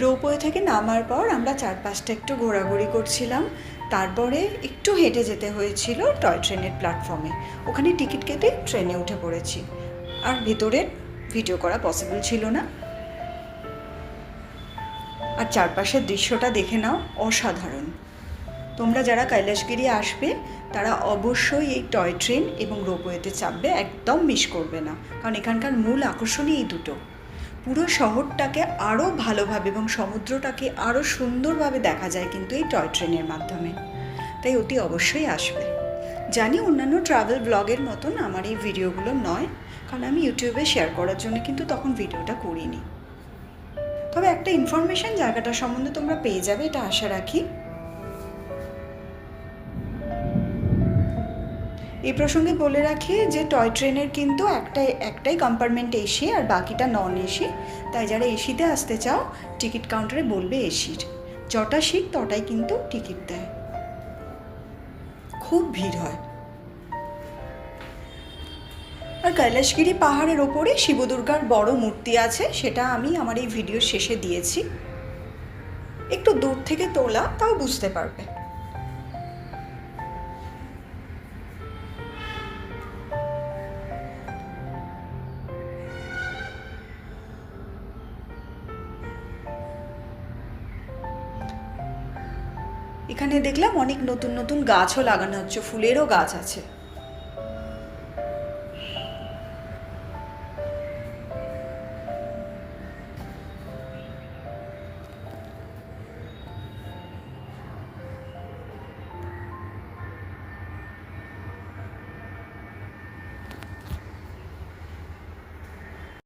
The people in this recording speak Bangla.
রোপওয়ে থেকে নামার পর আমরা চারপাশটা একটু ঘোরাঘুরি করছিলাম। তারপরে একটু হেঁটে যেতে হয়েছিল টয় ট্রেনের প্ল্যাটফর্মে। ওখানে টিকিট কেটে ট্রেনে উঠে পড়েছি। আর ভেতরে ভিডিও করা পসিবল ছিল না। আর চারপাশের দৃশ্যটা দেখে নাও, অসাধারণ। তোমরা যারা কৈলাসগিরি আসবে, তারা অবশ্যই এই টয় ট্রেন এবং রোপওয়েতে চাপবে, একদম মিস করবে না। কারণ এখানকার মূল আকর্ষণই এই দুটো। পুরো শহরটাকে আরও ভালোভাবে এবং সমুদ্রটাকে আরও সুন্দরভাবে দেখা যায় কিন্তু এই টয় ট্রেনের মাধ্যমে। তাই অতি অবশ্যই আসবে। জানি অন্যান্য ট্রাভেল ব্লগের মতন আমার এই ভিডিওগুলো নয়, কারণ আমি ইউটিউবে শেয়ার করার জন্য কিন্তু তখন ভিডিওটা করিনি। তবে একটা ইনফরমেশন জায়গাটা সম্বন্ধে তোমরা পেয়ে যাবে, এটা আশা রাখি। এই প্রসঙ্গে বলে রাখি যে টয় ট্রেনের কিন্তু একটাই একটাই কম্পার্টমেন্ট এসি আর বাকিটা নন এসি। তাই যারা এসিতে আসতে চাও টিকিট কাউন্টারে বলবে এসির। যটা সিট তটাই কিন্তু টিকিট দেয়। খুব ভিড় হয়। আর কৈলাসগিরি পাহাড়ের ওপরে শিবদুর্গার বড় মূর্তি আছে, সেটা আমি আমার এই ভিডিওর শেষে দিয়েছি। একটু দূর থেকে তোলা, তাও বুঝতে পারবে। এখানে দেখলাম অনেক নতুন নতুন গাছও লাগানো হচ্ছে ফুলেরও গাছ আছে।